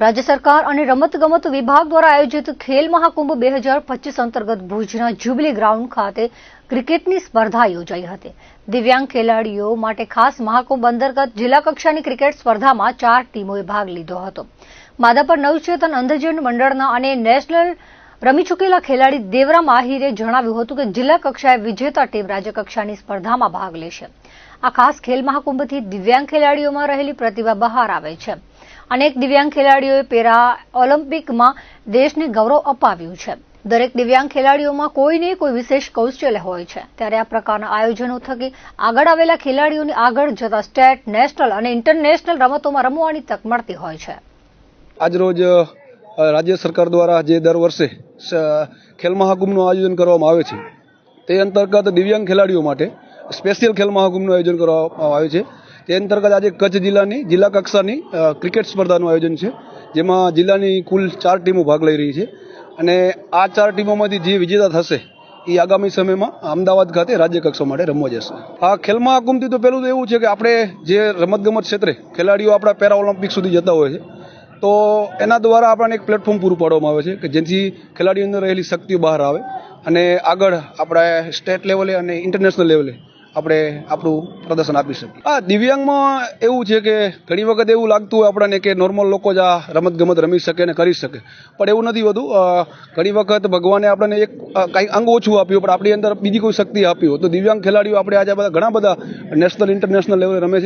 રાજ્ય સરકાર અને રમતગમત વિભાગ દ્વારા આયોજિત ખેલ મહાકુંભ બે હજાર પચીસ અંતર્ગત ભુજના જ્યુબિલી ગ્રાઉન્ડ ખાતે ક્રિકેટની સ્પર્ધા યોજાઈ હતી. દિવ્યાંગ ખેલાડીઓ માટે ખાસ મહાકુંભ અંતર્ગત જિલ્લા કક્ષાની ક્રિકેટ સ્પર્ધામાં ચાર ટીમોએ ભાગ લીધો હતો. માધાપર નવચેતન અંધજન મંડળના અને નેશનલ રમી ચૂકેલા ખેલાડી દેવરામ આહિરે જણાવ્યું હતું કે જિલ્લા કક્ષાએ વિજેતા ટીમ રાજ્ય કક્ષાની સ્પર્ધામાં ભાગ લેશે. આ ખાસ ખેલ મહાકુંભથી દિવ્યાંગ ખેલાડીઓમાં રહેલી પ્રતિભા બહાર આવે છે. અનેક દિવ્યાંગ ખેલાડીઓએ પેરા ઓલિમ્પિકમાં દેશને ગૌરવ અપાવ્યું છે. દરેક દિવ્યાંગ ખેલાડીઓમાં કોઈને કોઈ વિશેષ કૌશલ્ય હોય છે. ત્યારે આ પ્રકારના આયોજનો થકી આગળ આવેલા ખેલાડીઓને આગળ જતા સ્ટેટ, નેશનલ અને ઇન્ટરનેશનલ રમતોમાં રમવાની તક મળતી હોય છે. આજરોજ રાજ્ય સરકાર દ્વારા જે દર વર્ષે ખેલ મહાકુંભનું આયોજન કરવામાં આવે છે, તે અંતર્ગત દિવ્યાંગ ખેલાડીઓ માટે સ્પેશિયલ ખેલ મહાકુંભનું આયોજન કરવામાં આવે છે. તે અંતર્ગત આજે કચ્છ જિલ્લાની, જિલ્લા કક્ષાની ક્રિકેટ સ્પર્ધાનું આયોજન છે, જેમાં જિલ્લાની કુલ ચાર ટીમો ભાગ લઈ રહી છે. અને આ ચાર ટીમોમાંથી જે વિજેતા થશે, એ આગામી સમયમાં અમદાવાદ ખાતે રાજ્ય કક્ષા માટે રમવા જશે. આ ખેલ મહાકુંભથી તો પહેલું તો એવું છે કે આપણે જે રમતગમત ક્ષેત્રે ખેલાડીઓ આપણા પેરા ઓલિમ્પિક સુધી જતા હોય છે તો એના દ્વારા આપણને એક પ્લેટફોર્મ પૂરું પાડવામાં આવે છે કે જેથી ખેલાડીઓ અંદર રહેલી શક્તિઓ બહાર આવે અને આગળ આપણે સ્ટેટ લેવલે અને ઇન્ટરનેશનલ લેવલે આપણે આપણું પ્રદર્શન આપી શકીએ. આ દિવ્યાંગમાં એવું છે કે ઘણી વખત એવું લાગતું હોય આપણને કે નોર્મલ લોકો જ આ રમત ગમત રમી શકે અને કરી શકે. પણ એવું નથી હોતું. ઘણી વખત ભગવાને આપણને એક કંઈ અંગ ઓછું આપ્યું પણ આપણી અંદર બીજી કોઈ શક્તિ આપી હોય, તો દિવ્યાંગ ખેલાડીઓ આપણે આજે બધા ઘણા બધા નેશનલ ઇન્ટરનેશનલ લેવલે રમે છે.